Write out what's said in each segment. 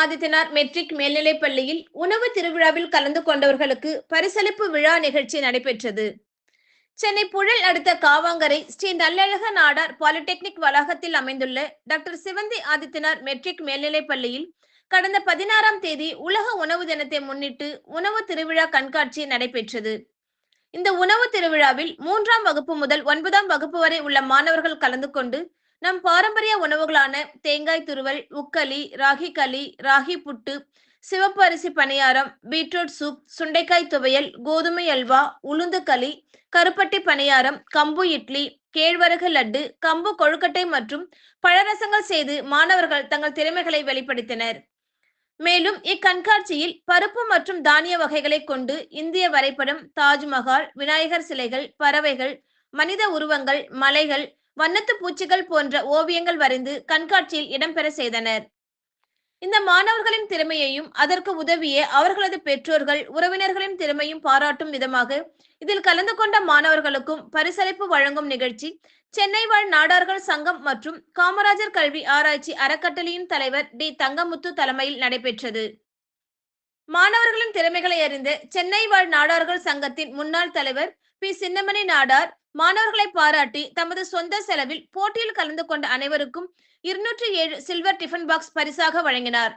Adithanar matric மேல்நிலைப் பள்ளியில் உணவு திருவிழாவில் கலந்து கொண்டவர்களுக்கு பரிசளிப்பு விழா நிகழ்ச்சி நடைபெற்றது. சென்னை புழல் அடுத்த காவாங்கரை ஸ்ரீ நல்லழக நாடார் பாலிடெக்னிக் வளாகத்தில் அமைந்துள்ள டாக்டர் சிவந்தி ஆதித்தனார் மெட்ரிக் மேல்நிலைப் பள்ளியில் கடந்த பதினாறாம் தேதி உலக உணவு தினத்தை முன்னிட்டு உணவு திருவிழா கண்காட்சி நடைபெற்றது. இந்த உணவு திருவிழாவில் மூன்றாம் வகுப்பு முதல் ஒன்பதாம் வகுப்பு வரை உள்ள மாணவர்கள் கலந்து கொண்டு நம் பாரம்பரிய உணவுகளான தேங்காய் துருவல் உக்களி ராகி களி ராகி புட்டு சிவப்பு அரிசி பணியாரம் பீட்ரூட் சூப் சுண்டைக்காய் துவையல் கோதுமை அல்வா உளுந்து களி கருப்பட்டி பணியாரம் கம்பு இட்லி கேழ்வரகு லட்டு கம்பு கொழுக்கட்டை மற்றும் பழரசங்கள் செய்து மாணவர்கள் தங்கள் திறமைகளை வெளிப்படுத்தினர். மேலும் இக்கண்காட்சியில் பருப்பு மற்றும் தானிய வகைகளை கொண்டு இந்திய வரைபடம் தாஜ்மஹால் விநாயகர் சிலைகள் பறவைகள் மனித உருவங்கள் மலைகள் வண்ணத்து பூச்சிகள் போன்ற ஓவியங்கள் வரைந்து கண்காட்சியில் இடம்பெற செய்தனர். இந்த மாணவர்களின் திறமையையும் அதற்கு உதவிய அவர்களது பெற்றோர்கள் உறவினர்களின் திறமையும் பாராட்டும் விதமாக இதில் கலந்து கொண்ட மாணவர்களுக்கும் பரிசளிப்பு வழங்கும் நிகழ்ச்சி சென்னை வாழ் நாடார்கள் சங்கம் மற்றும் காமராஜர் கல்வி ஆராய்ச்சி அறக்கட்டளையின் தலைவர் டி. தங்கமுத்து தலைமையில் நடைபெற்றது. மாணவர்களின் திறமைகளை அறிந்த சென்னை வாழ் நாடார்கள் சங்கத்தின் முன்னாள் தலைவர் பி. சின்னமணி நாடார் மாணவர்களை பாராட்டி தமது சொந்த செலவில் போட்டியில் கலந்து கொண்ட அனைவருக்கும் இருநூற்றி ஏழு சில்வர் டிஃபன் பாக்ஸ் பரிசாக வழங்கினார்.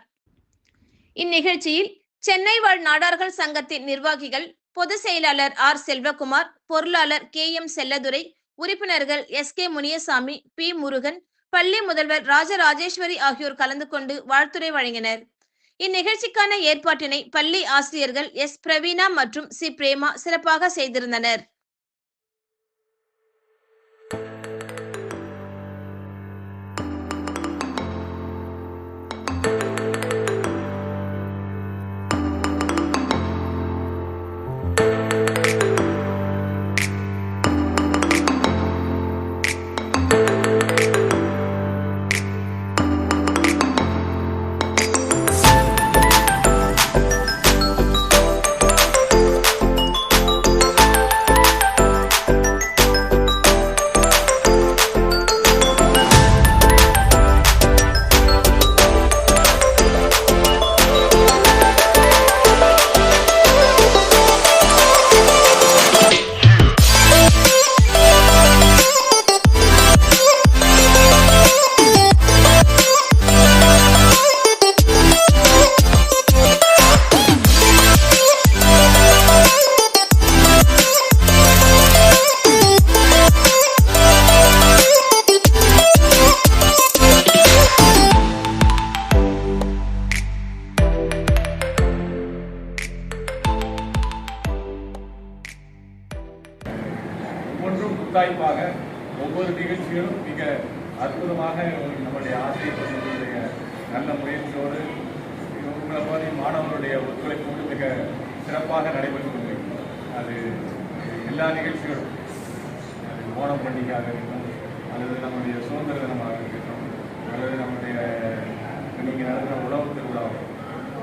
இந்நிகழ்ச்சியில் சென்னை வாழ் நாடார்கள் சங்கத்தின் நிர்வாகிகள் பொதுச் செயலாளர் ஆர் செல்வகுமார் பொருளாளர் கே எம் செல்லதுரை உறுப்பினர்கள் S K Muniyasamy P Murugan பள்ளி முதல்வர் ராஜராஜேஸ்வரி ஆகியோர் கலந்து கொண்டு வாழ்த்துரை வழங்கினர். இந்நிகழ்ச்சிக்கான ஏற்பாட்டினை பள்ளி ஆசிரியர்கள் எஸ் பிரவீனா மற்றும் சி பிரேமா சிறப்பாக செய்திருந்தனர். முத்தாய்ப்பாக ஒவ்வொரு நிகழ்ச்சிகளும் மிக அற்புதமாக நம்முடைய ஆசிரியர்களுடைய நல்ல முயற்சியோடு உங்களை மாதிரி மாணவர்களுடைய ஒத்துழைப்போடு மிக சிறப்பாக நடைபெற்று கொண்டிருக்கிறது. அது எல்லா நிகழ்ச்சிகளும் அது ஓணம் பண்டிகையாக இருக்கும் அல்லது நம்முடைய சுதந்திர தினமாக இருக்கட்டும் அல்லது நம்முடைய நீங்கள் நடந்த உணவு திருவிழா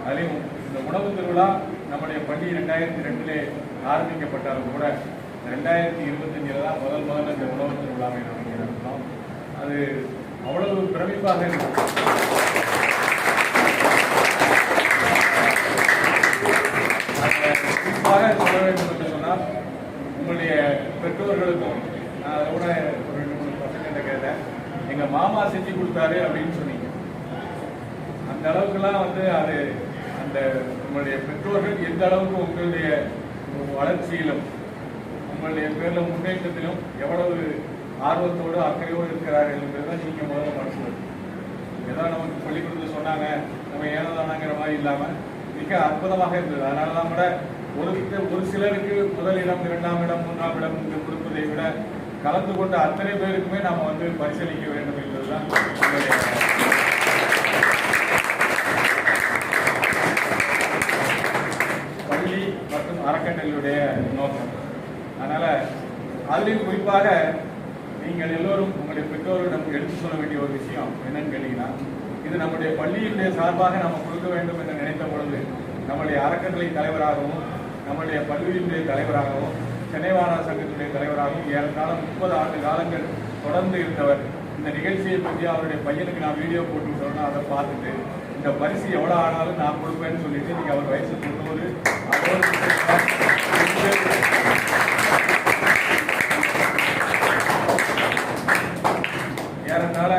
அதுலேயும் இந்த உணவு திருவிழா நம்முடைய பள்ளி ரெண்டாயிரத்தி ரெண்டிலே ஆரம்பிக்கப்பட்டாலும் கூட ரெண்டாயிரத்தி இருபத்தஞ்சில் தான் முதல் முதல்ல இந்த உணவு திருவிழாவை நம்ம நடத்தினோம் அது அவ்வளவு பிரமிப்பாக இருக்கும் குறிப்பாக சொல்ல வேண்டும் என்று சொன்னால் உங்களுடைய பெற்றோர்களுக்கும் நான் அதை கூட ஒரு ரெண்டு மூணு பசங்கிட்ட கேட்டேன். எங்கள் மாமா செஞ்சு கொடுத்தாரு அப்படின்னு சொன்னீங்க. அந்த அளவுக்குலாம் வந்து அது அந்த உங்களுடைய பெற்றோர்கள் எந்த அளவுக்கு உங்களுடைய வளர்ச்சியிலும் உங்களுடைய பேரில் முன்னேற்றத்திலும் எவ்வளவு ஆர்வத்தோடு அக்கறையோடு இருக்கிறார்கள் என்பதை நீங்கள் முதல்ல மனசில் ஏதோ நமக்கு சொல்லிக் கொடுத்து சொன்னாங்க நம்ம ஏனதானாங்கிற மாதிரி இல்லாமல் மிக அற்புதமாக இருந்தது. அதனால தான் கூட ஒரு ஒரு சிலருக்கு முதல் இடம் இரண்டாம் இடம் மூன்றாம் இடம் என்று கொடுப்பதை விட கலந்து கொண்ட அத்தனை பேருக்குமே நாம் வந்து பரிசீலிக்க வேண்டும் என்பதுதான் பள்ளி மற்றும் அறக்கட்டளையுடைய நோக்கம். அதனால் அதுலேயும் குறிப்பாக நீங்கள் எல்லோரும் உங்களுடைய பெற்றோரிடம் எடுத்து சொல்ல வேண்டிய ஒரு விஷயம் என்னன்னு கேட்டீங்கன்னா இது நம்முடைய பள்ளியினுடைய சார்பாக நம்ம கொடுக்க வேண்டும் என்று நினைத்த பொழுது நம்முடைய அறக்கட்டளை தலைவராகவும் நம்முடைய பள்ளியினுடைய தலைவராகவும் சென்னை மாநகர சங்கத்தினுடைய தலைவராகவும் ஏறத்தாழ முப்பது ஆண்டு காலங்கள் தொடர்ந்து இருந்தவர். இந்த நிகழ்ச்சியை பற்றி அவருடைய பையனுக்கு நான் வீடியோ போட்டு விட்டோம்னா அதை பார்த்துட்டு இந்த பரிசு எவ்வளோ ஆனாலும் நான் கொடுப்பேன்னு சொல்லிட்டு நீங்கள் அவர் வயசு தொண்ணூறு அதோடு ஏறத்தாழ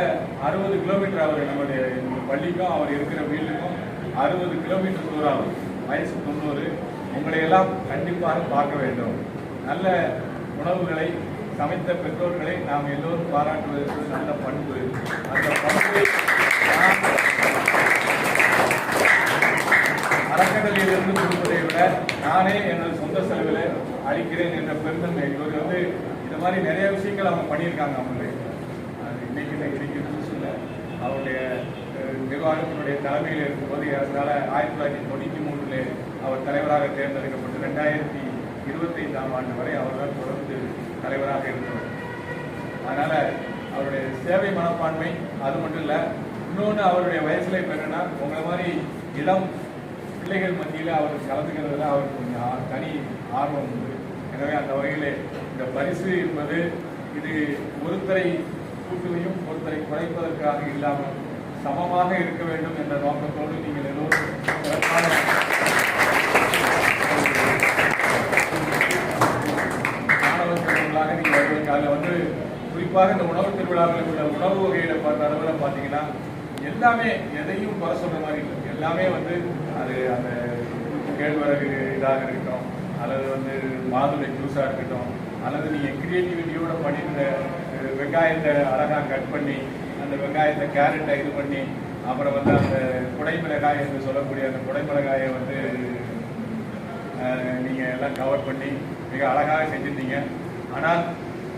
அறுபது கிலோமீட்டர் அவர் நம்முடைய இந்த பள்ளிக்கும் அவர் இருக்கிற வீட்டுக்கும் அறுபது கிலோமீட்டர் தூரம் வயசு தொண்ணூறு. உங்களை எல்லாம் கண்டிப்பாக பார்க்க வேண்டும். நல்ல உணவுகளை சமைத்த பெற்றோர்களை நாம் எல்லோரும் பாராட்டுவதற்கு நல்ல பண்பு. அந்த பண்பை நான் கொடுப்பதை விட நானே எனது சொந்த செலவில் அளிக்கிறேன் என்ற பெருந்தன்மை. இவர் வந்து இந்த மாதிரி நிறைய விஷயங்கள் அவங்க பண்ணியிருக்காங்க அவங்களே. அது இன்னைக்கு இன்னைக்கு நிர்வாகத்தினுடைய தலைமையில் இருக்கும்போது ஏறத்தாழ ஆயிரத்தி தொள்ளாயிரத்தி தொண்ணூற்றி மூன்றுல அவர் தலைவராக தேர்ந்தெடுக்கப்பட்டு ரெண்டாயிரத்தி இருபத்தைந்தாம் ஆண்டு வரை அவர் தான் தொடர்ந்து தலைவராக இருந்தவர். அதனால அவருடைய சேவை மனப்பான்மை அது மட்டும் இல்லை இன்னொன்று அவருடைய வயசுல இப்போ என்னன்னா உங்களை மாதிரி இளம் பிள்ளைகள் மத்தியில் அவர் கலந்துக்கிறதுல அவருக்கு கொஞ்சம் தனி ஆர்வம் உண்டு. எனவே அந்த வகையில் இந்த பரிசு என்பது இது ஒருத்தரை கூட்டுவையும் ஒருத்தரை குறைப்பதற்காக இல்லாமல் சமமாக இருக்க வேண்டும் என்ற நோக்கத்தோடு நீங்கள் எல்லோரும் மாணவர்களாக நீங்கள் வருவீங்க அதில் வந்து குறிப்பாக இந்த உணவு திருவிழாவில் உள்ள உணவு வகைகளை பார்த்த அளவில் பார்த்தீங்கன்னா எல்லாமே எதையும் குறை சொல்ற மாதிரி இல்லை. எல்லாமே வந்து அது அந்த கேழ்வரகு இதாக இருக்கட்டும் அல்லது வந்து மாதுளை ஜூஸாக இருக்கட்டும் அல்லது நீங்கள் கிரியேட்டிவிட்டியோட பண்ணியிருந்த வெங்காயத்தை அழகாக கட் பண்ணி அந்த வெங்காயத்தை கேரட்டை இது பண்ணி அப்புறம் வந்து அந்த குடைமிளகாய் என்று சொல்லக்கூடிய அந்த குடைமிளகாயை வந்து நீங்கள் எல்லாம் கவர் பண்ணி மிக அழகாக செஞ்சிருந்தீங்க. ஆனால்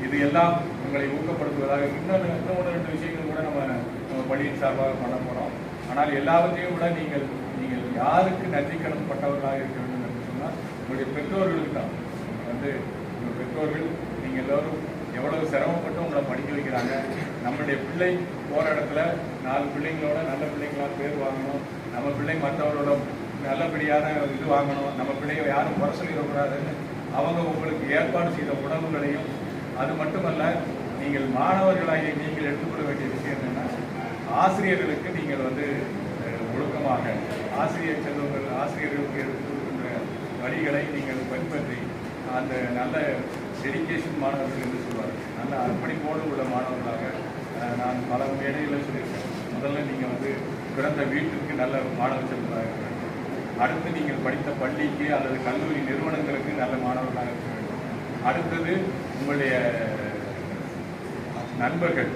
இது எல்லாம் உங்களை ஊக்கப்படுத்துவதாக இன்னொன்று இன்னும் ஒன்று ரெண்டு விஷயங்கள் கூட நம்ம நம்ம பள்ளியின் சார்பாக பண்ண போகிறோம் ஆனால் எல்லாவற்றையும் விட நீங்கள் நீங்கள் யாருக்கு நன்றி கடன் பட்டவர்களாக இருக்க வேண்டும் என்று சொன்னால் உங்களுடைய பெற்றோர்களுக்கு தான். வந்து உங்கள் பெற்றோர்கள் நீங்கள் எல்லோரும் எவ்வளவு சிரமப்பட்டு உங்களை படிக்க வைக்கிறாங்க நம்மளுடைய பிள்ளை போகிற இடத்துல நாலு பிள்ளைங்களோட நல்ல பிள்ளைங்களா பேர் வாங்கணும். நம்ம பிள்ளை மற்றவரோட நல்லபடியான இது வாங்கணும். நம்ம பிள்ளைய யாரும் குறை சொல்லிடக்கூடாதுன்னு அவங்க உங்களுக்கு ஏற்பாடு செய்த உணவுகளையும் அது மட்டுமல்ல நீங்கள் மாணவர்களாகிய நீங்கள் எடுத்துக்கொள்ள வேண்டிய விஷயம் என்னென்னா ஆசிரியர்களுக்கு நீங்கள் வந்து ஒழுக்கமாக ஆசிரியர் செல்வங்கள் ஆசிரியர்களுக்கு எடுத்துக்கொள்கின்ற வழிகளை நீங்கள் பின்பற்றி அந்த நல்ல டெடிக்கேஷன் மாணவர்கள் என்று சொல்வார்கள். நல்ல அர்ப்பணிப்போடு உள்ள மாணவர்களாக நான் பல மேடையில் சொல்லியிருக்கேன். முதல்ல நீங்கள் வந்து பிறந்த வீட்டுக்கு நல்ல மாணவ செல்வராக இருக்க வேண்டும் அடுத்து நீங்கள் படித்த பள்ளிக்கு அல்லது கல்லூரி நிறுவனங்களுக்கு நல்ல மாணவர்களாக இருக்க வேண்டும். அடுத்தது உங்களுடைய நண்பர்கள்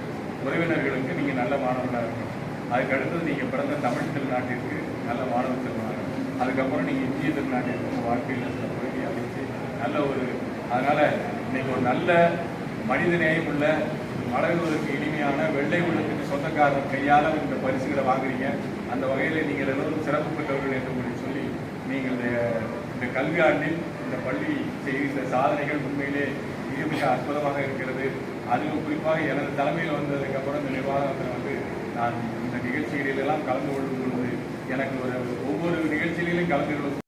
உறவினர்களுக்கு நீங்கள் நல்ல மாணவர்களாக இருக்கணும். அதுக்கு அடுத்தது நீங்கள் பிறந்த தமிழ் திருநாட்டிற்கு நல்ல மாணவ செல்வனாக அதுக்கப்புறம் நீங்கள் இந்திய திருநாட்டிற்கு வாழ்க்கையில் சில பகுதி அமைச்சு நல்ல ஒரு அதனால் இன்றைக்கி ஒரு நல்ல மனிதநேயம் உள்ள வளர்வதற்கு இனிமையான வெள்ளை உள்ளத்துக்கு சொந்தக்காரர் கையால் இந்த பரிசுகளை வாங்குறீங்க. அந்த வகையில் நீங்கள் எல்லோரும் சிறப்பு பெற்றவர்கள் என்று உங்களுக்கு சொல்லி நீங்கள் இந்த இந்த கல்வி ஆண்டில் இந்த பள்ளி செய்த சாதனைகள் உண்மையிலே மிக மிக அற்புதமாக இருக்கிறது. அதிலும் குறிப்பாக எனது தலைமையில் வந்ததுக்கப்புறம் இந்த நிர்வாகத்தில் வந்து நான் இந்த நிகழ்ச்சிகளிலெல்லாம் கலந்து கொள்ளும் பொழுது எனக்கு ஒரு ஒவ்வொரு நிகழ்ச்சிகளிலும் கலந்து கொள்ளும்